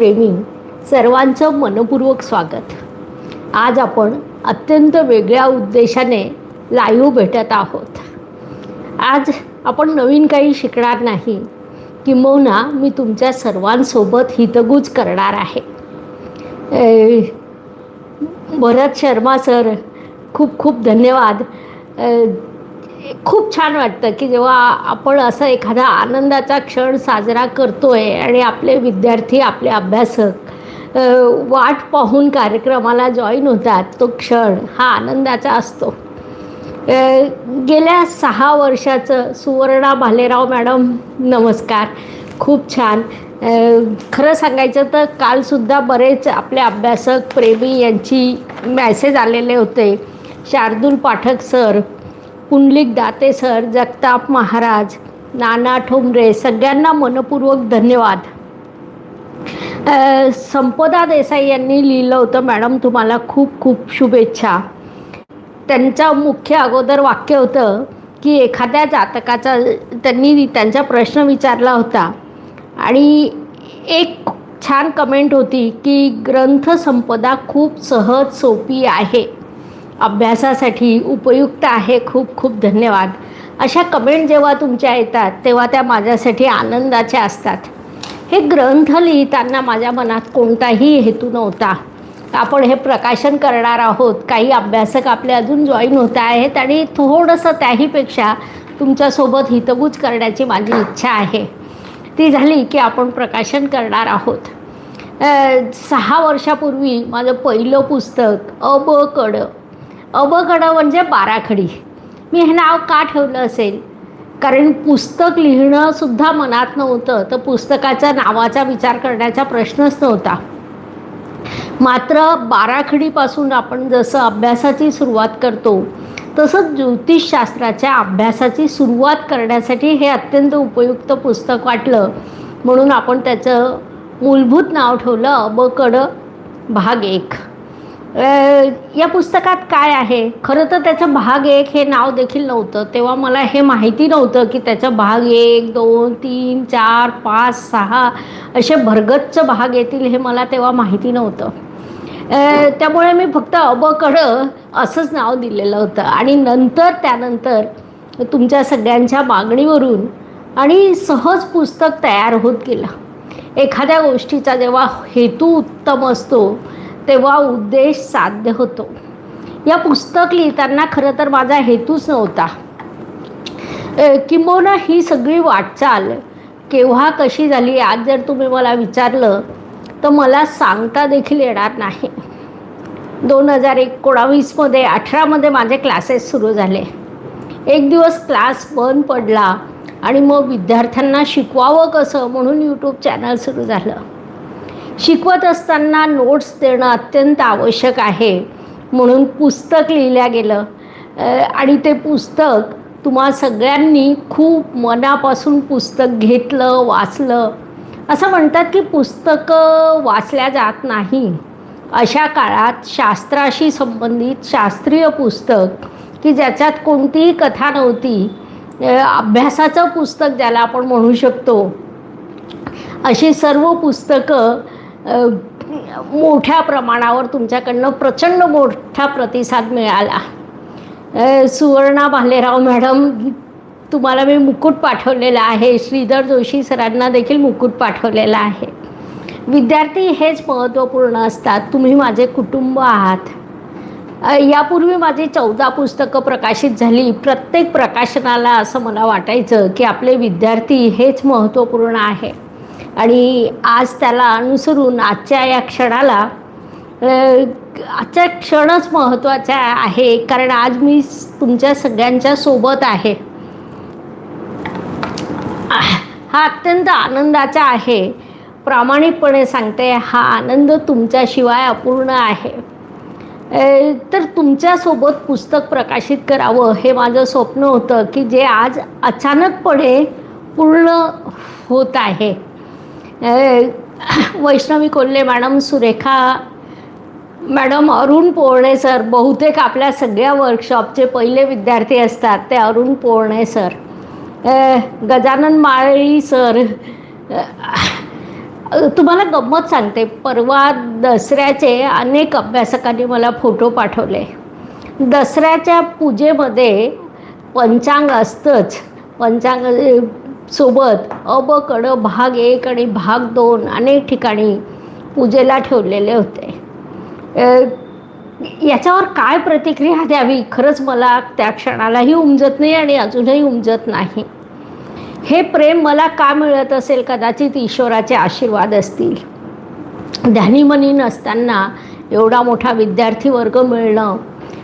प्रेमी सर्वांचं मनपूर्वक स्वागत. आज आपण अत्यंत वेगळ्या उद्देशाने लाईव्ह भेटत आहोत. आज आपण नवीन काही शिकणार नाही किंबहुना मी तुमच्या सर्वांसोबत हितगुज करणार आहे. भरत शर्मा सर खूप खूप धन्यवाद. खूप छान वाटतं की जेव्हा आपण असं एखादा आनंदाचा क्षण साजरा करतो आहे आणि आपले विद्यार्थी आपले अभ्यासक वाट पाहून कार्यक्रमाला जॉईन होतात तो क्षण हा आनंदाचा असतो. गेल्या सहा वर्षाचं सुवर्णा भालेराव मॅडम नमस्कार. खूप छान. खरं सांगायचं तर कालसुद्धा बरेच आपले अभ्यासक प्रेमी यांची मॅसेज आलेले होते. शार्दूल पाठक सर पुंडलिक दाते सर जगताप महाराज नाना ठोंबरे सगळ्यांना मनपूर्वक धन्यवाद. संपदा देसाई यांनी लिहिलं होतं मॅडम तुम्हाला खूप खूप शुभेच्छा. त्यांचं मुख्य अगोदर वाक्य होतं की एखाद्या जातकाचा त्यांनी त्यांचा प्रश्न विचारला होता. आणि एक छान कमेंट होती की ग्रंथसंपदा खूप सहज सोपी आहे. अभ्यासासाठी उपयुक्त आहे. खूप खूप धन्यवाद. अशा कमेंट जेव्हा तुमच्या येतात तेव्हा त्या माझ्यासाठी आनंदाच्या असतात. हे ग्रंथ लिहिताना माझ्या मनात कोणताही हेतू नव्हता. आपण हे प्रकाशन करणार आहोत. काही अभ्यासक आपले अजून जॉईन होत आहेत आणि थोडंसं त्याहीपेक्षा तुमच्यासोबत हितगुज करण्याची माझी इच्छा आहे. ती झाली की आपण प्रकाशन करणार आहोत. सहा वर्षापूर्वी माझं पहिलं पुस्तक अ ब कड अवगड म्हणजे बाराखडी. मी हे नाव का ठेवलं असेल? कारण पुस्तक लिहिणंसुद्धा मनात नव्हतं तर पुस्तकाच्या नावाचा विचार करण्याचा प्रश्नच नव्हता. मात्र बाराखडीपासून आपण जसं अभ्यासाची सुरुवात करतो तसंच ज्योतिषशास्त्राच्या अभ्यासाची सुरुवात करण्यासाठी हे अत्यंत उपयुक्त पुस्तक वाटलं. म्हणून आपण त्याचं मूलभूत नाव ठेवलं अबकड भाग एक. या पुस्तकात काय आहे? खरं तर त्याचं भाग एक हे नाव देखील नव्हतं. तेव्हा मला हे माहिती नव्हतं की त्याचं भाग एक दोन तीन चार पाच सहा असे भरगच्च भाग येतील हे मला तेव्हा माहिती नव्हतं. त्यामुळे मी फक्त अबकडं असंच नाव दिलेलं होतं. आणि नंतर त्यानंतर तुमच्या सगळ्यांच्या मागणीवरून आणि सहज पुस्तक तयार होत गेलं. एखाद्या गोष्टीचा जेव्हा हेतू उत्तम असतो तेव्हा उद्देश साध्य होतो. या पुस्तक लिहिताना खरं तर माझा हेतूच नव्हता. किंबहुना ही सगळी वाटचाल केव्हा कशी झाली आज जर तुम्ही मला विचारलं तर मला सांगता देखील येणार नाही. दोन हजार एकोणावीसमध्ये अठरामध्ये माझे क्लासेस सुरू झाले. एक दिवस क्लास बंद पडला आणि मग विद्यार्थ्यांना शिकवावं कसं म्हणून यूट्यूब चॅनल सुरू झालं. शिकवत असताना नोट्स देणं अत्यंत आवश्यक आहे. म्हणून पुस्तक लिहिल्या गेलं. आणि ते पुस्तक तुम्हा सगळ्यांनी खूप मनापासून पुस्तक घेतलं वाचलं. असं म्हणतात की पुस्तकं वाचल्या जात नाही. अशा काळात शास्त्राशी संबंधित शास्त्रीय पुस्तक की ज्याच्यात कोणतीही कथा नव्हती अभ्यासाचं पुस्तक ज्याला आपण म्हणू शकतो अशी सर्व पुस्तकं मोठ्या प्रमाणावर तुमच्याकडनं प्रचंड मोठा प्रतिसाद मिळाला. सुवर्णा भालेराव मॅडम तुम्हाला मी मुकुट पाठवलेला आहे. श्रीधर जोशी सरांना देखील मुकुट पाठवलेला आहे. विद्यार्थी हेच महत्त्वपूर्ण असतात. तुम्ही माझे कुटुंब आहात. यापूर्वी माझी चौदा पुस्तकं प्रकाशित झाली. प्रत्येक प्रकाशनाला असं मला वाटायचं की आपले विद्यार्थी हेच महत्त्वपूर्ण आहे. आणि आज त्याला अनुसरून आजच्या या क्षणाला आजचा क्षणच महत्त्वाचा आहे कारण आज मी तुमच्या सगळ्यांच्या सोबत आहे. हा अत्यंत आनंदाचा आहे. प्रामाणिकपणे सांगते हा आनंद तुमच्याशिवाय अपूर्ण आहे. तर तुमच्यासोबत पुस्तक प्रकाशित करावं हे माझं स्वप्न होतं की जे आज अचानकपणे पूर्ण होत आहे. Vaishnavi Kolhe madam Surekha madam Arun Polne sir बहुतेक आपल्या सगळ्या वर्कशॉपचे पहिले विद्यार्थी असतात ते अरुण पोळणे सर. गजानन माळी सर तुम्हाला गंमत सांगते परवा दसऱ्याचे अनेक अभ्यासकांनी मला फोटो पाठवले. दसऱ्याच्या पूजेमध्ये पंचांग असतंच पंचांग सोबत अब कड भाग एक आणि भाग दोन अनेक ठिकाणी पूजेला ठेवलेले होते. याच्यावर काय प्रतिक्रिया द्यावी? खरंच मला त्या क्षणालाही उमजत नाही आणि अजूनही उमजत नाही. हे प्रेम मला का मिळत असेल? कदाचित ईश्वराचे आशीर्वाद असतील. ध्यानीमनी नसताना एवढा मोठा विद्यार्थी वर्ग मिळणं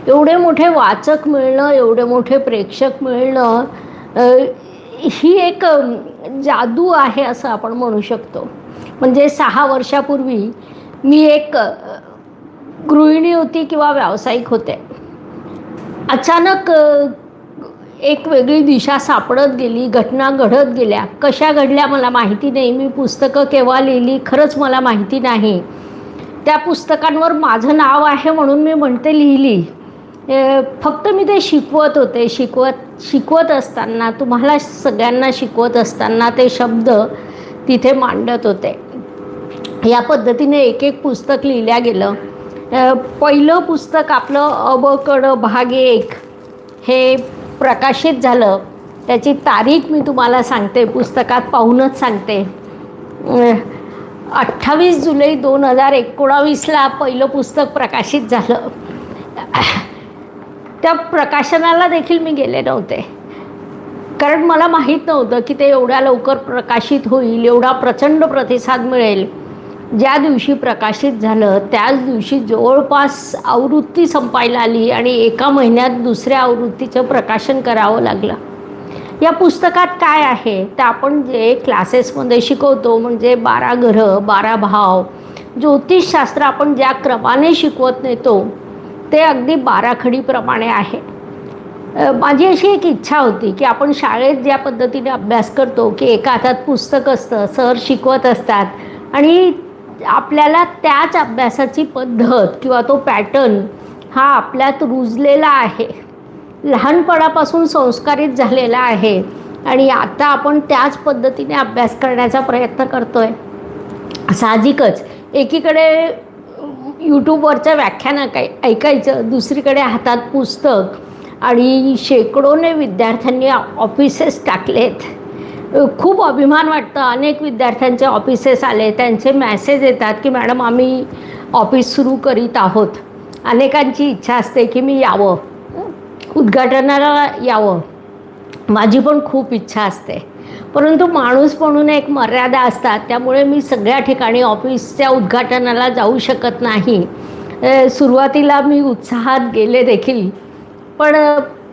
एवढे मोठे वाचक मिळणं एवढे मोठे प्रेक्षक मिळणं ही एक जादू आहे असं आपण म्हणू शकतो. म्हणजे सहा वर्षापूर्वी मी एक गृहिणी होती किंवा व्यावसायिक होते. अचानक एक वेगळी दिशा सापडत गेली घटना घडत गेल्या. कशा घडल्या मला माहिती नाही. मी पुस्तकं केव्हा लिहिली खरंच मला माहिती नाही. त्या पुस्तकांवर माझं नाव आहे म्हणून मी म्हणते लिहिली. फक्त मी ते शिकवत होते शिकवत शिकवत असताना तुम्हाला सगळ्यांना शिकवत असताना ते शब्द तिथे मांडत होते. या पद्धतीने एक एक पुस्तक लिहिल्या गेलं. पहिलं पुस्तक आपलं अबकड भाग एक हे प्रकाशित झालं. त्याची तारीख मी तुम्हाला सांगते पुस्तकात पाहूनच सांगते. अठ्ठावीस जुलै दोन हजार एकोणावीसला पहिलं पुस्तक प्रकाशित झालं. त्या प्रकाशनाला देखील मी गेले नव्हते. कारण मला माहीत नव्हतं की ते एवढ्या लवकर प्रकाशित होईल एवढा प्रचंड प्रतिसाद मिळेल. ज्या दिवशी प्रकाशित झालं त्याच दिवशी जवळपास आवृत्ती संपायला आली आणि एका महिन्यात दुसऱ्या आवृत्तीचं प्रकाशन करावं लागलं. या पुस्तकात काय आहे? तर आपण जे क्लासेसमध्ये शिकवतो म्हणजे बारा ग्रह बारा भाव ज्योतिषशास्त्र आपण ज्या क्रमाने शिकवत नेतो ते अगदी बाराखडीप्रमाणे आहे. माझी अशी एक इच्छा होती की आपण शाळेत ज्या पद्धतीने अभ्यास करतो की एका हातात पुस्तक असतं सर शिकवत असतात आणि आपल्याला त्याच अभ्यासाची पद्धत किंवा तो पॅटर्न हा आपल्यात रुजलेला आहे. लहानपणापासून संस्कारित झालेला आहे आणि आता आपण त्याच पद्धतीने अभ्यास करण्याचा प्रयत्न करतो आहे साहजिकच एकीकडे यूट्यूबवरच्या व्याख्यानं काय ऐकायचं दुसरीकडे हातात पुस्तक आणि शेकडोने विद्यार्थ्यांनी ऑफिसेस टाकलेत. खूप अभिमान वाटतं. अनेक विद्यार्थ्यांचे ऑफिसेस आले त्यांचे मॅसेज येतात की मॅडम आम्ही ऑफिस सुरू करीत आहोत. अनेकांची इच्छा असते की मी यावं. उद्घाटनाला यावं. माझी पण खूप इच्छा असते. परंतु माणूस म्हणून एक मर्यादा असतात त्यामुळे मी सगळ्या ठिकाणी ऑफिसच्या उद्घाटनाला जाऊ शकत नाही. सुरुवातीला मी उत्साहात गेले देखील पण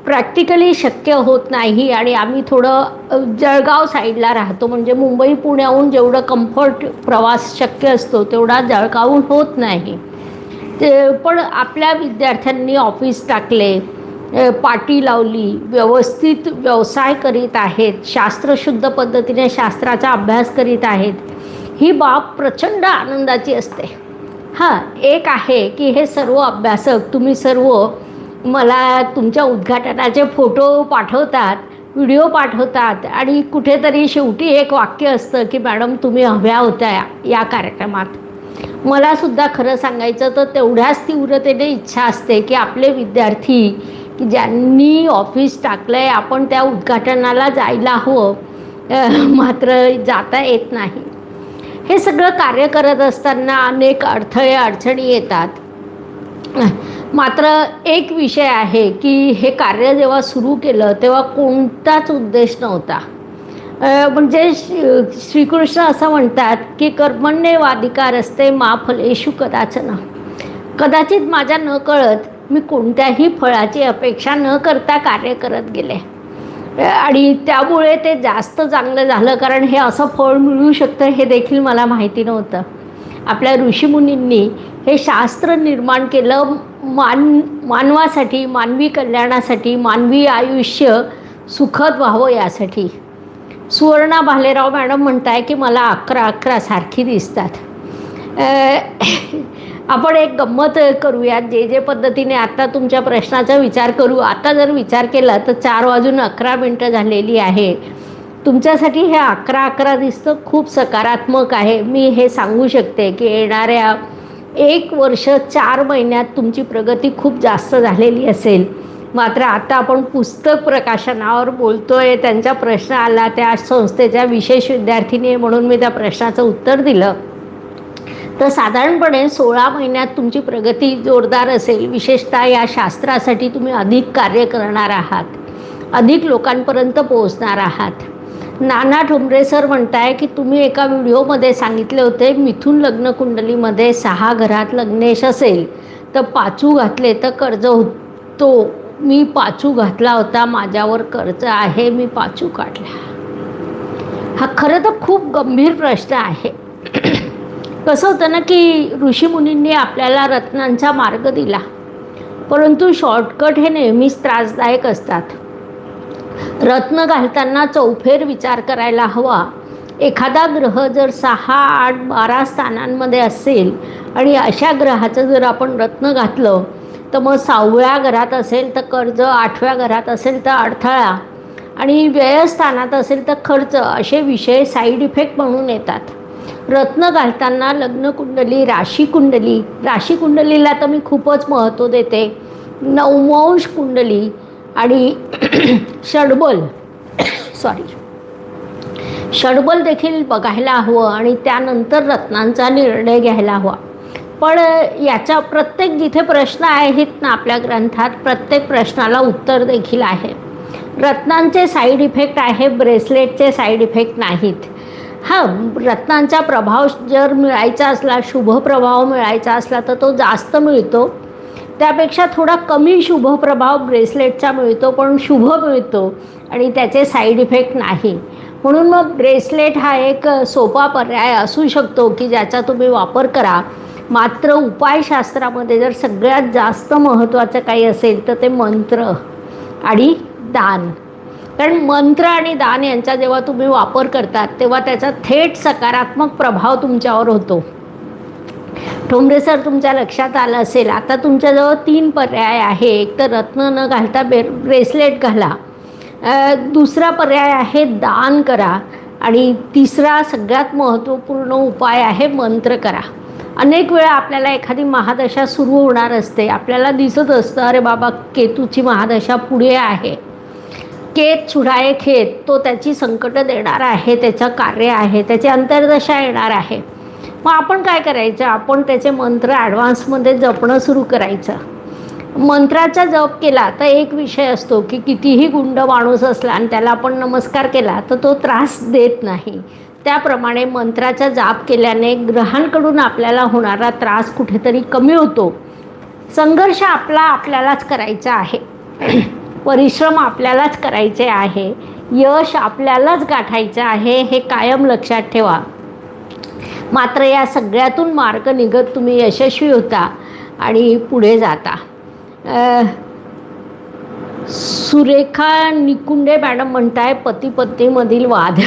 प्रॅक्टिकली शक्य होत नाही आणि आम्ही थोडं जळगाव साईडला राहतो. म्हणजे मुंबई पुण्याहून जेवढं कम्फर्ट प्रवास शक्य असतो तेवढा जळगावहून होत नाही. ते पण आपल्या विद्यार्थ्यांनी ऑफिस टाकले. पाटी लावली व्यवस्थित व्यवसाय करीत आहेत शास्त्रशुद्ध पद्धतीने शास्त्राचा अभ्यास करीत आहेत ही बाब प्रचंड आनंदाची असते. हां एक आहे की हे सर्व अभ्यासक तुम्ही सर्व मला तुमच्या उद्घाटनाचे फोटो पाठवतात व्हिडिओ पाठवतात आणि कुठेतरी शेवटी एक वाक्य असतं की मॅडम तुम्ही हव्या होत्या या- या कार्यक्रमात मलासुद्धा खरं सांगायचं तर तेवढ्याच तीव्रतेने इच्छा असते की आपले विद्यार्थी की ज्यांनी ऑफिस टाकलं आहे आपण त्या उद्घाटनाला जायला हवं. मात्र जाता येत नाही. हे सगळं कार्य करत असताना अनेक अडथळे अडचणी येतात. मात्र एक विषय आहे की हे कार्य जेव्हा सुरू केलं तेव्हा कोणताच उद्देश नव्हता. म्हणजे श्री- श्रीकृष्ण असं म्हणतात की कर्मण्यवाधिकार असते मा फलेशू कदाचन. कदाचित माझ्या न कळत मी कोणत्याही फळाची अपेक्षा न करता कार्य करत गेले. आणि त्यामुळे ते जास्त चांगलं झालं कारण हे असं फळ मिळू शकतं हे देखील मला माहिती नव्हतं. आपल्या ऋषीमुनींनी हे शास्त्र निर्माण केलं मान मानवासाठी मानवी कल्याणासाठी मानवी आयुष्य सुखद व्हावं यासाठी. सुवर्णा भालेराव मॅडम म्हणताय की मला अकरा अकरा सारखी दिसतात. आपण एक गंमत करूयात जे जे पद्धतीने आता तुमच्या प्रश्नाचा विचार करू. आता जर विचार केला तर चार वाजून अकरा मिनटं झालेली आहे. तुमच्यासाठी हे अकरा अकरा दिसतं खूप सकारात्मक आहे. मी हे सांगू शकते की येणाऱ्या एक वर्ष चार महिन्यात तुमची प्रगती खूप जास्त झालेली असेल. मात्र आता आपण पुस्तक प्रकाशनावर बोलतो आहे त्यांचा प्रश्न आला त्या संस्थेच्या विशेष विद्यार्थिनी आहे म्हणून मी त्या प्रश्नाचं उत्तर दिलं. तर साधारणपणे सोळा महिन्यात तुमची प्रगती जोरदार असेल. विशेषतः या शास्त्रासाठी तुम्ही अधिक कार्य करणार आहात. अधिक लोकांपर्यंत पोहोचणार आहात. नाना ठोंबरे सर म्हणताय की तुम्ही एका व्हिडिओमध्ये सांगितले होते मिथून लग्न कुंडलीमध्ये सहा घरात लग्नेश असेल. तर पाचू घातले तर कर्ज होतो. मी पाचू घातला होता माझ्यावर कर्ज आहे मी पाचू काढला. हा खरं तर खूप गंभीर प्रश्न आहे. कसं होतं ना की ऋषीमुनींनी आपल्याला रत्नांचा मार्ग दिला. परंतु शॉर्टकट हे नेहमीच त्रासदायक असतात. रत्न घालताना चौफेर विचार करायला हवा. एखादा ग्रह जर सहा आठ बारा स्थानांमध्ये असेल आणि अशा ग्रहाचं जर आपण रत्न घातलं तर मग सहाव्या घरात असेल तर कर्ज आठव्या घरात असेल तर अडथळा आणि व्ययस्थानात असेल तर खर्च असे विषय साईड इफेक्ट म्हणून येतात. रत्न घालताना लग्न कुंडली राशी कुंडली राशी कुंडलीला तर मी खूपच महत्त्व देते. नवमंश कुंडली आणि षडबल. सॉरी षडबल देखील बघायला हवं आणि त्यानंतर रत्नांचा निर्णय घ्यायला हवा. पण याच्या प्रत्येक जिथे प्रश्न आहेत ना आपल्या ग्रंथात प्रत्येक प्रश्नाला उत्तर देखील आहे. रत्नांचे साईड इफेक्ट आहे ब्रेसलेटचे साईड इफेक्ट नाहीत. हां रत्नांचा प्रभाव जर मिळायचा असला शुभ प्रभाव मिळायचा असला तर तो जास्त मिळतो. त्यापेक्षा थोडा कमी शुभ प्रभाव ब्रेसलेटचा मिळतो पण शुभ मिळतो आणि त्याचे साईड इफेक्ट नाही. म्हणून मग ब्रेसलेट हा एक सोपा पर्याय असू शकतो की ज्याचा तुम्ही वापर करा. मात्र उपायशास्त्रामध्ये जर सगळ्यात जास्त महत्त्वाचं काही असेल तर ते मंत्र आणि दान. कारण मंत्र आणि दान यांचा जेव्हा तुम्ही वापर करतात तेव्हा त्याचा थेट सकारात्मक प्रभाव तुमच्यावर होतो. ठोंबरे सर तुमच्या लक्षात आलं असेल. आता तुमच्याजवळ तीन पर्याय आहे. एक तर रत्न न घालता बे ब्रेसलेट घाला. दुसरा पर्याय आहे दान करा. आणि तिसरा सगळ्यात महत्त्वपूर्ण उपाय आहे मंत्र करा. अनेक वेळा आपल्याला एखादी महादशा सुरू होणार असते. आपल्याला दिसत असतं अरे बाबा केतूची महादशा पुढे आहे. केत छुडाय खेत तो त्याची संकट देणार आहे त्याचं कार्य आहे त्याची अंतर्दशा येणार आहे. मग आपण काय करायचं? आपण त्याचे मंत्र ॲडव्हान्समध्ये जपणं सुरू करायचं. मंत्राचा जप केला तर एक विषय असतो की कितीही गुंड माणूस असला आणि त्याला आपण नमस्कार केला तर तो त्रास देत नाही. त्याप्रमाणे मंत्राचा जाप केल्याने ग्रहांकडून आपल्याला होणारा त्रास कुठेतरी कमी होतो. संघर्ष आपला आपल्यालाच करायचा आहे. परिश्रम आपल्यालाच करायचे आहे. यश आपल्यालाच गाठायचं आहे हे कायम लक्षात ठेवा. मात्र या सगळ्यातून मार्ग निघत तुम्ही यशस्वी होता आणि पुढे जाता. सुरेखा निकुंडे मॅडम म्हणताय पती पत्नीमधील वाद.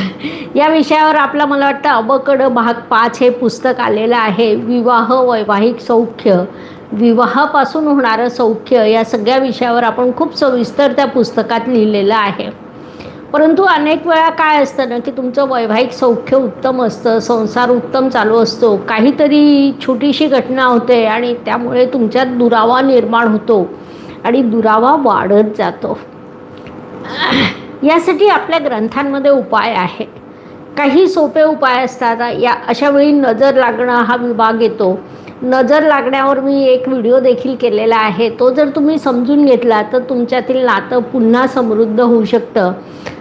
या विषयावर आपला मला वाटतं अबकडं भाग पाच हे पुस्तक आलेलं आहे. विवाह वैवाहिक सौख्य विवाहापासून होणारं सौख्य या सगळ्या विषयावर आपण खूप सविस्तर त्या पुस्तकात लिहिलेलं आहे. परंतु अनेक वेळा काय असतं ना की तुमचं वैवाहिक सौख्य उत्तम असतं संसार उत्तम चालू असतो काहीतरी छोटीशी घटना होते आणि त्यामुळे तुमच्यात दुरावा निर्माण होतो आणि दुरावा वाढत जातो. यासाठी आपल्या ग्रंथांमध्ये उपाय आहे काही सोपे उपाय असतात. या अशा वेळी नजर लागणं हा विभाग येतो. नजर लागण्यावर मी एक व्हिडिओ देखील केलेला आहे. तो जर तुम्ही समजून घेतला तर तुमच्यातील नातं पुन्हा समृद्ध होऊ शकतं.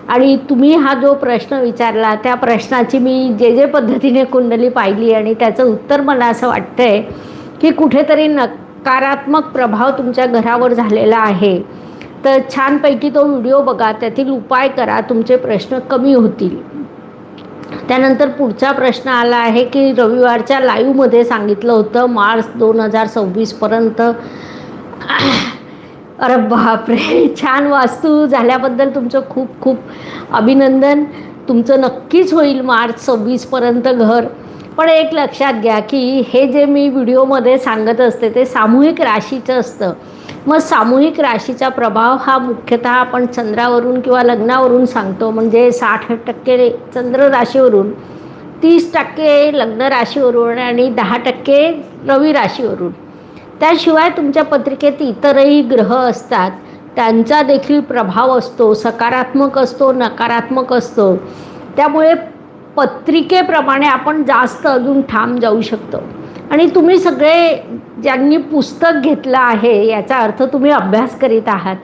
आणि तुम्ही हा जो प्रश्न विचारला त्या प्रश्नाची मी जे जे पद्धतीने कुंडली पाहिली आणि त्याचं उत्तर मला असं वाटतं आहे की कुठेतरी नकारात्मक प्रभाव तुमच्या घरावर झालेला आहे. तर छानपैकी तो व्हिडिओ बघा त्यातील उपाय करा तुमचे प्रश्न कमी होतील. त्यानंतर पुढचा प्रश्न आला आहे की रविवारच्या लाईव्हमध्ये सांगितलं होतं मार्च दोन हजार सव्वीसपर्यंत अरे बापरे छान वास्तू झाल्याबद्दल तुमचं खूप खूप अभिनंदन. तुमचं नक्कीच होईल मार्च सव्वीसपर्यंत घर. पण एक लक्षात घ्या की हे जे मी व्हिडिओमध्ये सांगत असते ते सामूहिक राशीचं असतं. मग सामूहिक राशीचा प्रभाव हा मुख्यतः आपण चंद्रावरून किंवा लग्नावरून सांगतो. म्हणजे साठ टक्के चंद्र राशीवरून तीस टक्के लग्न राशीवरून आणि दहा टक्के रवी राशीवरून. त्याशिवाय तुमच्या पत्रिकेत इतरही ग्रह असतात. त्यांचा देखील प्रभाव असतो सकारात्मक असतो नकारात्मक असतो. त्यामुळे पत्रिकेप्रमाणे आपण जास्त अजून ठाम जाऊ शकतो. आणि तुम्ही सगळे ज्यांनी पुस्तक घेतलं आहे याचा अर्थ तुम्ही अभ्यास करीत आहात.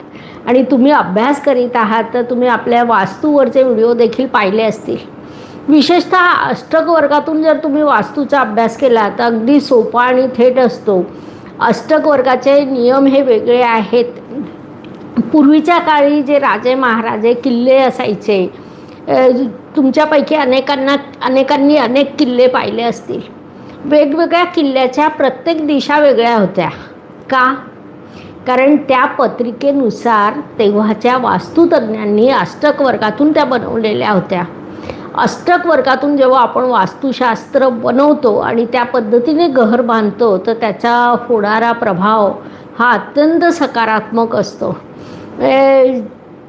आणि तुम्ही अभ्यास करीत आहात तर तुम्ही आपल्या वास्तूवरचे व्हिडिओ देखील पाहिले असतील. विशेषतः अष्टक वर्गातून जर तुम्ही वास्तूचा अभ्यास केला तर अगदी सोपा आणि थेट असतो. अष्टक वर्गाचे नियम हे वेगळे आहेत. पूर्वीच्या काळी जे राजे महाराजे किल्ले असायचे तुमच्यापैकी अनेकांना अनेकांनी अनेक किल्ले पाहिले असतील. वेगवेगळ्या किल्ल्याच्या प्रत्येक दिशा वेगळ्या होत्या. का? कारण त्या पत्रिकेनुसार तेव्हाच्या वास्तुतज्ञांनी अष्टक वर्गातून त्या बनवलेल्या होत्या. अष्टक वर्गातून जेव्हा आपण वास्तुशास्त्र बनवतो आणि त्या पद्धतीने घर बांधतो तर त्याचा होणारा प्रभाव हा अत्यंत सकारात्मक असतो.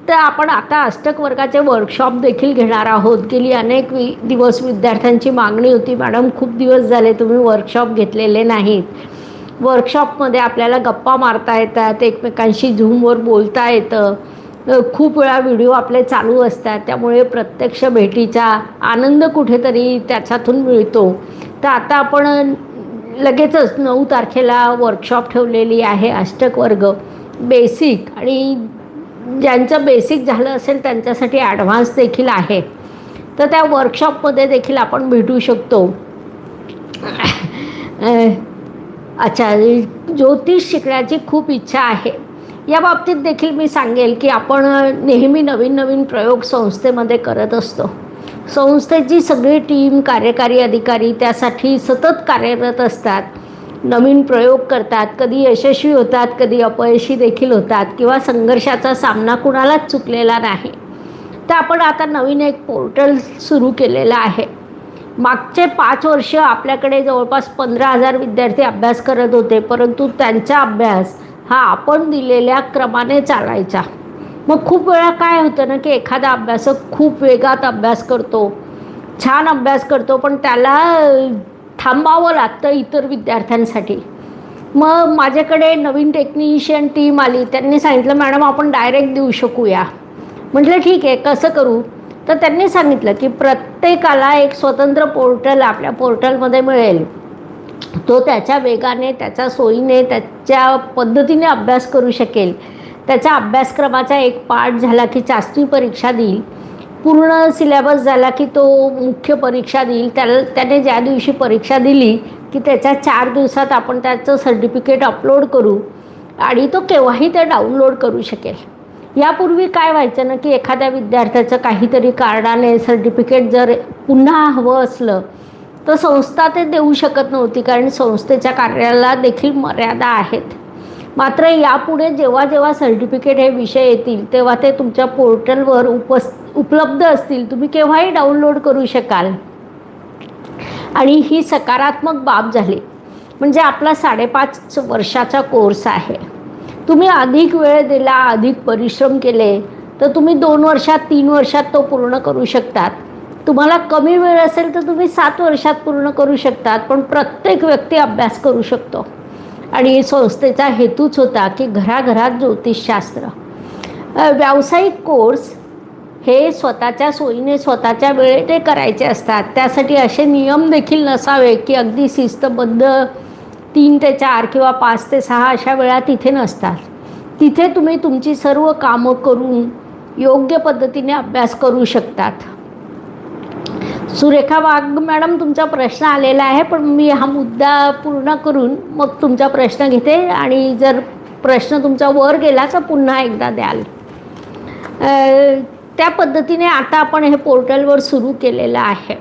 तर आपण आता अष्टक वर्गाचे वर्कशॉप देखील घेणार आहोत. गेली अनेक वि दिवस विद्यार्थ्यांची मागणी होती मॅडम खूप दिवस झाले तुम्ही वर्कशॉप घेतलेले नाहीत. वर्कशॉपमध्ये आपल्याला गप्पा मारता येतात एकमेकांशी झूमवर बोलता येतं. खूप वेळा व्हिडिओ आपले चालू असतात त्यामुळे प्रत्यक्ष भेटीचा आनंद कुठेतरी त्याच्यातून मिळतो. तर आता आपण लगेचच नऊ तारखेला वर्कशॉप ठेवलेली आहे अष्टक वर्ग. बेसिक आणि ज्यांचं बेसिक झालं असेल त्यांच्यासाठी ॲडव्हान्स देखील आहे. तर त्या वर्कशॉपमध्ये देखील आपण भेटू शकतो. अच्छा ज्योतिष शिकण्याची खूप इच्छा आहे. या बाबतीत देखील मी सांगेल की आपण नेहमी नवीन नवीन प्रयोग संस्थेमध्ये करत असतो. संस्थेची सगळी टीम कार्यकारी अधिकारी त्यासाठी सतत कार्यरत असतात. नवीन प्रयोग करतात कधी यशस्वी होतात कधी अपयशी देखील होतात किंवा संघर्षाचा सामना कुणालाच चुकलेला नाही. तर आपण आता नवीन एक पोर्टल सुरू केलेलं आहे. मागचे पाच वर्ष आपल्याकडे जवळपास पंधरा हजार विद्यार्थी अभ्यास करत होते परंतु त्यांचा अभ्यास हा आपण दिलेल्या क्रमाने चालायचा. मग खूप वेळा काय होतं ना की एखादा अभ्यासक खूप वेगात अभ्यास करतो छान अभ्यास करतो पण त्याला थांबावं लागतं इतर विद्यार्थ्यांसाठी. मग माझ्याकडे नवीन टेक्निशियन टीम आली. त्यांनी सांगितलं मॅडम आपण डायरेक्ट देऊ शकूया. म्हटलं ठीक आहे कसं करू? तर त्यांनी सांगितलं की प्रत्येकाला एक स्वतंत्र पोर्टल आपल्या पोर्टलमध्ये मिळेल. तो त्याच्या वेगाने त्याच्या सोयीने त्याच्या पद्धतीने अभ्यास करू शकेल. त्याच्या अभ्यासक्रमाचा एक पाठ झाला की चाचणी परीक्षा देईल. पूर्ण सिलेबस झाला की तो मुख्य परीक्षा देईल. त्याला त्याने ज्या दिवशी परीक्षा दिली की त्याच्या चार दिवसात आपण त्याचं सर्टिफिकेट अपलोड करू आणि तो केव्हाही ते डाउनलोड करू शकेल. यापूर्वी काय व्हायचं ना की एखाद्या विद्यार्थ्याचं काहीतरी कारणाने सर्टिफिकेट जर पुन्हा हवं असलं तर संस्था ते देऊ शकत नव्हती कारण संस्थेच्या कार्याला देखील मर्यादा आहेत. मात्र यापुढे जेव्हा जेव्हा सर्टिफिकेट हे विषय येतील तेव्हा ते तुमच्या पोर्टलवर उपस् उपलब्ध असतील तुम्ही केव्हाही डाउनलोड करू शकाल. आणि ही सकारात्मक बाब झाली. म्हणजे आपला साडेपाच वर्षाचा कोर्स आहे. तुम्ही अधिक वेळ दिला अधिक परिश्रम केले तर तुम्ही दोन वर्षात तीन वर्षात तो पूर्ण करू शकतात. तुम्हाला कमी वेळ असेल तर तुम्ही सात वर्षात पूर्ण करू शकतात पण प्रत्येक व्यक्ती अभ्यास करू शकतो. आणि संस्थेचा हेतूच होता की घराघरात ज्योतिषशास्त्र. व्यावसायिक कोर्स हे स्वतःच्या सोयीने स्वतःच्या वेळेने करायचे असतात. त्यासाठी असे नियम देखील नसावे की अगदी शिस्तबद्ध तीन ते चार किंवा पाच ते सहा अशा वेळा तिथे नसतात. तिथे तुम्ही तुमची सर्व कामं करून योग्य पद्धतीने अभ्यास करू शकतात. सुरेखा वाघ मॅडम तुमचा प्रश्न आलेला आहे पण मी हा मुद्दा पूर्ण करून मग तुमचा प्रश्न घेते आणि जर प्रश्न तुमचा वर गेला तर पुन्हा एकदा द्याल. त्या पद्धतीने आता आपण हे पोर्टलवर सुरू केलेलं आहे.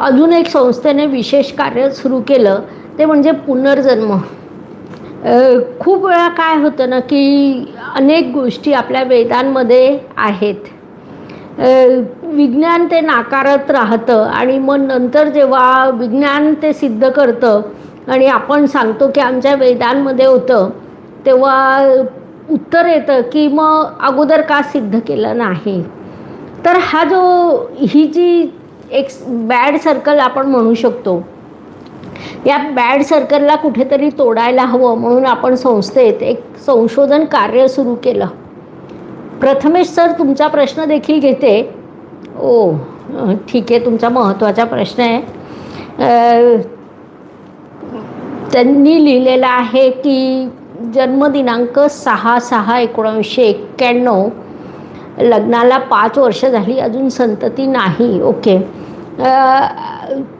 अजून एक संस्थेने विशेष कार्य सुरू केलं ते म्हणजे पुनर्जन्म. खूप वेळा काय होतं ना की अनेक गोष्टी आपल्या वेदांमध्ये आहेत. विज्ञान ते नाकारत राहतं आणि मग नंतर जेव्हा विज्ञान ते सिद्ध करतं आणि आपण सांगतो की आमच्या वेदांमध्ये होतं तेव्हा उत्तर येतं की मग अगोदर का सिद्ध केलं नाही? तर हा जो ही जी एक बॅड सर्कल आपण म्हणू शकतो या बॅड सर्कलला कुठेतरी तोडायला हवं म्हणून आपण संस्थेत एक संशोधन कार्य सुरू केलं. प्रथमेश सर तुमचा प्रश्न देखील घेते. ओ ठीक आहे तुमचा महत्त्वाचा प्रश्न आहे. त्यांनी लिहिलेलं आहे की जन्मदिनांक सहा सहा एकोणीसशे एक्क्याण्णव लग्नाला पाच वर्ष झाली अजून संतती नाही ओके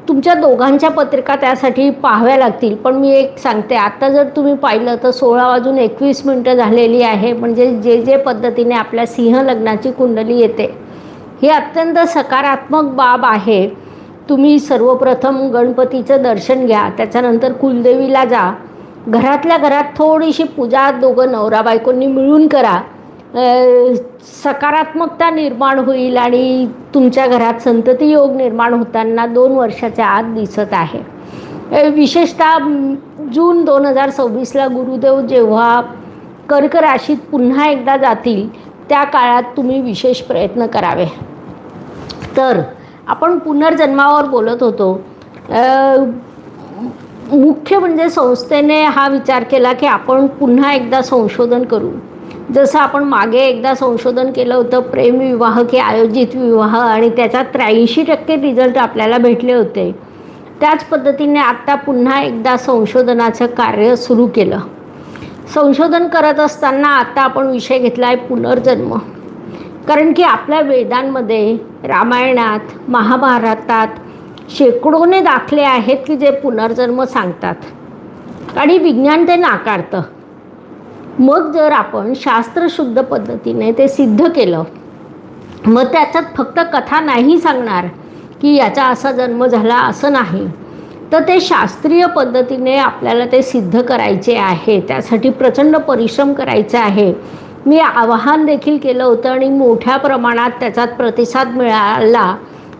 तुमच्या दोघांच्या पत्रिका त्यासाठी पाहाव्या लागतील पण मी एक सांगते आता जर तुम्ही पाहिलं तर सोळा वाजून एकवीस मिनटं झालेली आहे म्हणजे जे जे पद्धतीने आपल्या सिंह लग्नाची कुंडली येते ही अत्यंत सकारात्मक बाब आहे. तुम्ही सर्वप्रथम गणपतीचं दर्शन घ्या त्याच्यानंतर कुलदेवीला जा घरातल्या घरात थोडीशी पूजा दोघं नवरा बायकोंनी मिळून करा सकारात्मकता निर्माण होईल आणि तुमच्या घरात संतती योग निर्माण होताना दोन वर्षाच्या आत दिसत आहे. विशेषतः जून दोन हजार सव्वीसला गुरुदेव जेव्हा कर्क राशीत पुन्हा एकदा जातील त्या काळात तुम्ही विशेष प्रयत्न करावे. तर आपण पुनर्जन्मावर बोलत होतो. मुख्य म्हणजे संस्थेने हा विचार केला की आपण पुन्हा एकदा संशोधन करू. जसं आपण मागे एकदा संशोधन केलं होतं प्रेमविवाह की आयोजित विवाह आणि त्याचा त्र्याऐंशी टक्के रिझल्ट आपल्याला भेटले होते. त्याच पद्धतीने आत्ता पुन्हा एकदा संशोधनाचं कार्य सुरू केलं. संशोधन करत असताना आत्ता आपण विषय घेतला आहे पुनर्जन्म. कारण की आपल्या वेदांमध्ये रामायणात महाभारतात शेकडोने दाखले आहेत की जे पुनर्जन्म सांगतात. आणि विज्ञान ते नाकारतं. मग जर आपण शास्त्रशुद्ध पद्धतीने ते सिद्ध केलं मग त्याच्यात फक्त कथा नाही सांगणार की याचा असा जन्म झाला असं नाही तर ते शास्त्रीय पद्धतीने आपल्याला ते सिद्ध करायचे आहे. त्यासाठी प्रचंड परिश्रम करायचे आहे. मी आवाहन देखील केलं होतं आणि मोठ्या प्रमाणात त्याच्यात प्रतिसाद मिळाला.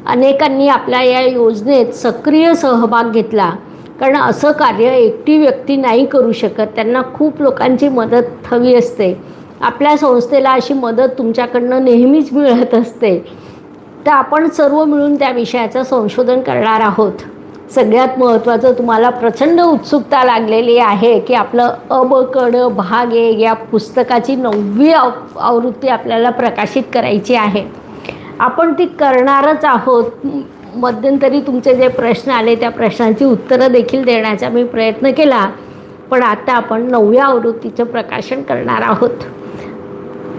अनेकांनी आपल्या या योजनेत सक्रिय सहभाग घेतला. कारण असं कार्य एकटी व्यक्ती नाही करू शकत. त्यांना खूप लोकांची मदत हवी असते. आपल्या संस्थेला अशी मदत तुमच्याकडनं नेहमीच मिळत असते. तर आपण सर्व मिळून त्या विषयाचं संशोधन करणार आहोत. सगळ्यात महत्त्वाचं तुम्हाला प्रचंड उत्सुकता लागलेली आहे की आपलं अबकड भागे भाग या पुस्तकाची नववी आव आवृत्ती आपल्याला प्रकाशित करायची आहे. आपण ती करणारच आहोत. मध्यंतरी तुमचे जे प्रश्न आले त्या प्रश्नांची उत्तरं देखील देण्याचा मी प्रयत्न केला. पण आता आपण नवव्या आवृत्तीचं प्रकाशन करणार आहोत.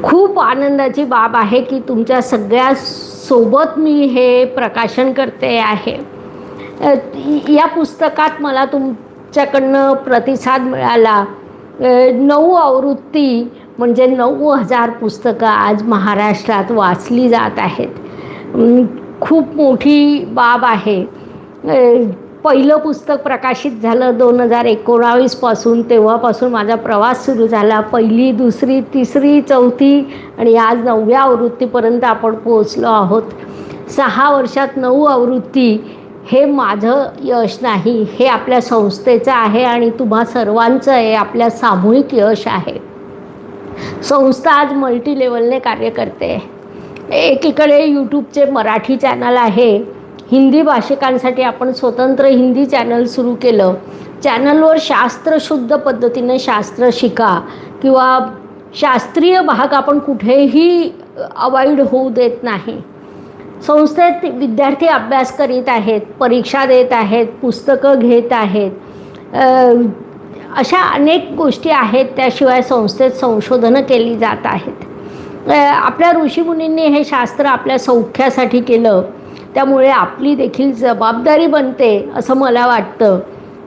खूप आनंदाची बाब आहे की तुमच्या सगळ्या सोबत मी हे प्रकाशन करते आहे. या पुस्तकात मला तुमच्याकडनं प्रतिसाद मिळाला. नऊ आवृत्ती म्हणजे नऊ हजार पुस्तकं आज महाराष्ट्रात वाचली जात आहेत. खूप मोठी बाब आहे. पहिलं पुस्तक प्रकाशित झालं दोन हजार एकोणावीसपासून तेव्हापासून माझा प्रवास सुरू झाला. पहिली दुसरी तिसरी चौथी आणि आज नवव्या आवृत्तीपर्यंत आपण पोहोचलो आहोत. सहा वर्षात नऊ आवृत्ती हे माझं यश नाही हे आपल्या संस्थेचं आहे आणि तुम्हा सर्वांचं आहे आपल्या सामूहिक यश आहे. संस्था आज मल्टी लेवलने कार्य करते. एकीकडे यूट्यूबचे मराठी चॅनल आहे. हिंदी भाषिकांसाठी आपण स्वतंत्र हिंदी चॅनल सुरू केलं. चॅनलवर शास्त्रशुद्ध पद्धतीने शास्त्र शिका किंवा शास्त्रीय भाग आपण कुठेही अवॉइड होऊ देत नाही. संस्थेत विद्यार्थी अभ्यास करीत आहेत परीक्षा देत आहेत पुस्तकं घेत आहेत. अशा अनेक गोष्टी आहेत त्याशिवाय संस्थेत संशोधनं केली जात आहेत. आपल्या ऋषीमुनींनी हे शास्त्र आपल्या सौख्यासाठी केलं. त्यामुळे आपली देखील जबाबदारी बनते असं मला वाटतं.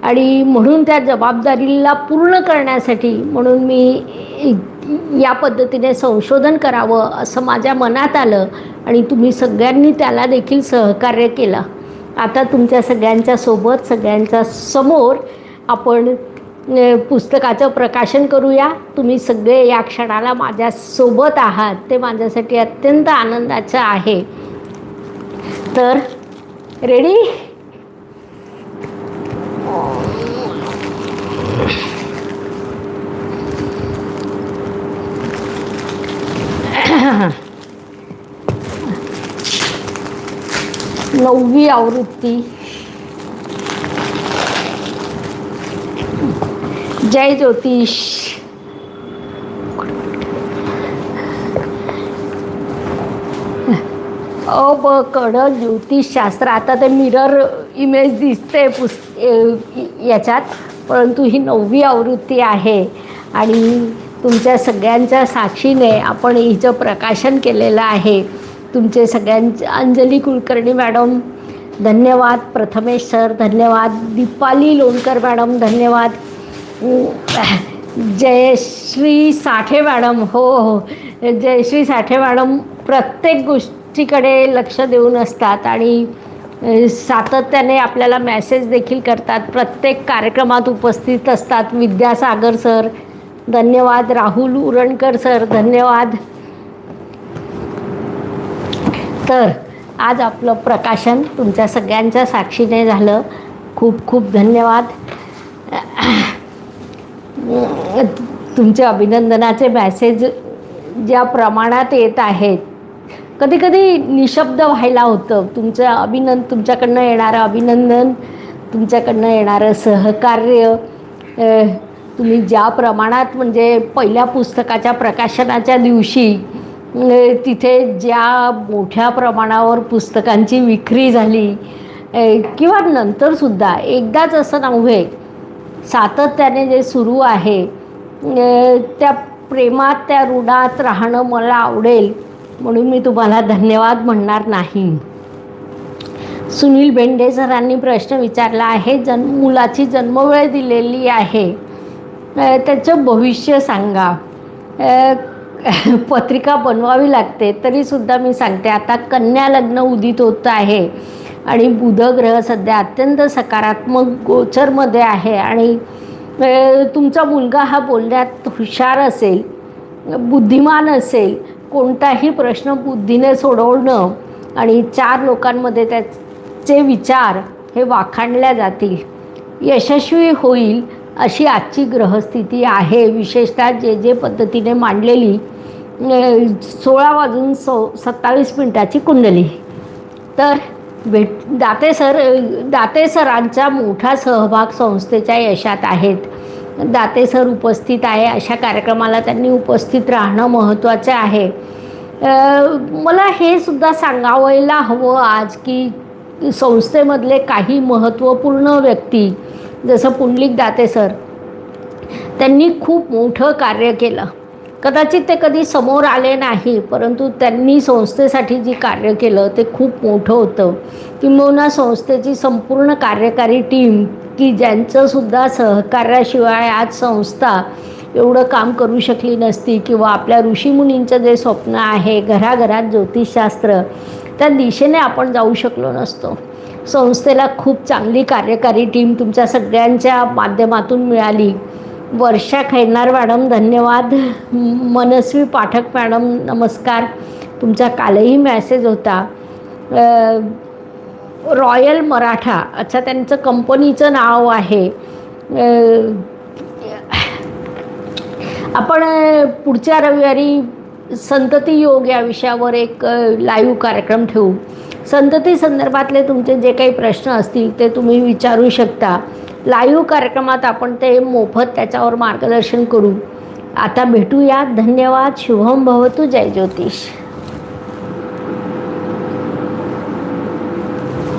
आणि म्हणून त्या जबाबदारीला पूर्ण करण्यासाठी म्हणून मी या पद्धतीने संशोधन करावं असं माझ्या मनात आलं आणि तुम्ही सगळ्यांनी त्याला देखील सहकार्य केलं. आता तुमच्या सगळ्यांच्या सोबत सगळ्यांच्या समोर आपण पुस्तकाचं प्रकाशन करूया. तुम्ही सगळे या क्षणाला माझ्यासोबत आहात. ते माझ्यासाठी अत्यंत आनंदाचं आहे. तर रेडी नववी आवृत्ती. जय ज्योतिष. अ ब कड ज्योतिषशास्त्र आता ते मिरर इमेज दिसते पुस् याच्यात. परंतु ही नववी आवृत्ती आहे. आणि तुमच्या सगळ्यांच्या साक्षीने आपण हिचं प्रकाशन केलेलं आहे. तुमचे सगळ्यांचे अंजली कुलकर्णी मॅडम धन्यवाद. प्रथमेश सर धन्यवाद. दीपाली लोणकर मॅडम धन्यवाद. जयश्री साठे मॅडम हो हो. जयश्री साठे मॅडम प्रत्येक गोष्टीकडे लक्ष देऊन असतात आणि सातत्याने आपल्याला मॅसेज देखील करतात. प्रत्येक कार्यक्रमात उपस्थित असतात. विद्यासागर सर धन्यवाद. राहुल उरणकर सर धन्यवाद. तर आज आपलं प्रकाशन तुमच्या सगळ्यांच्या साक्षीने झालं. खूप खूप धन्यवाद. तुमचे अभिनंदनाचे मॅसेज ज्या प्रमाणात येत आहेत. कधी कधी निशब्द व्हायला होतं. तुमचं अभिनंद तुमच्याकडनं येणारं अभिनंदन तुमच्याकडनं येणारं सहकार्य तुम्ही ज्या प्रमाणात म्हणजे पहिल्या पुस्तकाच्या प्रकाशनाच्या दिवशी तिथे ज्या मोठ्या प्रमाणावर पुस्तकांची विक्री झाली किंवा नंतरसुद्धा एकदाच असं नव्हे सातत्याने जे सुरू आहे त्या प्रेमात त्या ऋणात राहणं मला आवडेल म्हणून मी तुम्हाला धन्यवाद म्हणणार नाही. सुनील बेंडे सरांनी प्रश्न विचारला आहे जन्म मुलाची जन्मवेळ दिलेली आहे. त्याचं भविष्य सांगा. पत्रिका बनवावी लागते तरीसुद्धा मी सांगते आता कन्या लग्न उदित होत आहे. आणि बुध ग्रह सध्या अत्यंत सकारात्मक गोचरमध्ये आहे. आणि तुमचा मुलगा हा बोलण्यात हुशार असेल बुद्धिमान असेल कोणताही प्रश्न बुद्धीने सोडवणं आणि चार लोकांमध्ये त्याचे विचार हे वाखाणल्या जातील. यशस्वी होईल अशी आजची ग्रहस्थिती आहे. विशेषतः जे जे पद्धतीने मांडलेली सोळा वाजून सो सत्तावीस मिनटाची कुंडली. तर भेट दाते सर दाते सरांचा मोठा सहभाग संस्थेच्या यशात आहेत. दाते सर उपस्थित आहे अशा कार्यक्रमाला त्यांनी उपस्थित राहणं महत्त्वाचं आहे. मला हे सुद्धा सांगावयाला हवं आज की संस्थेमधले काही महत्त्वपूर्ण व्यक्ती जसं पुंडलिक दाते सर त्यांनी खूप मोठं कार्य केलं. कदाचित ते कधी समोर आले नाही परंतु त्यांनी संस्थेसाठी जी कार्य केलं ते खूप मोठं होतं. किंबहुना संस्थेची संपूर्ण कार्यकारी टीम की ज्यांचंसुद्धा सहकार्याशिवाय आज संस्था एवढं काम करू शकली नसती किंवा आपल्या ऋषीमुनींचं जे स्वप्न आहे घराघरात ज्योतिषशास्त्र त्या दिशेने आपण जाऊ शकलो नसतो. संस्थेला खूप चांगली कार्यकारी टीम तुमच्या सगळ्यांच्या माध्यमातून मिळाली. वर्षा खैनार मॅडम धन्यवाद. मनस्वी पाठक मॅडम नमस्कार. तुमचा कालही मॅसेज होता. रॉयल मराठा अच्छा त्यांचं कंपनीचं नाव आहे. आपण पुढच्या रविवारी संतती योग या विषयावर एक लाईव्ह कार्यक्रम ठेवू. संतती संदर्भातले तुमचे जे काही प्रश्न असतील ते तुम्ही विचारू शकता. लाईव्ह कार्यक्रमात आपण ते मोफत त्याच्यावर मार्गदर्शन करू. आता भेटूया धन्यवाद. शुभम भवतु. जय ज्योतिष.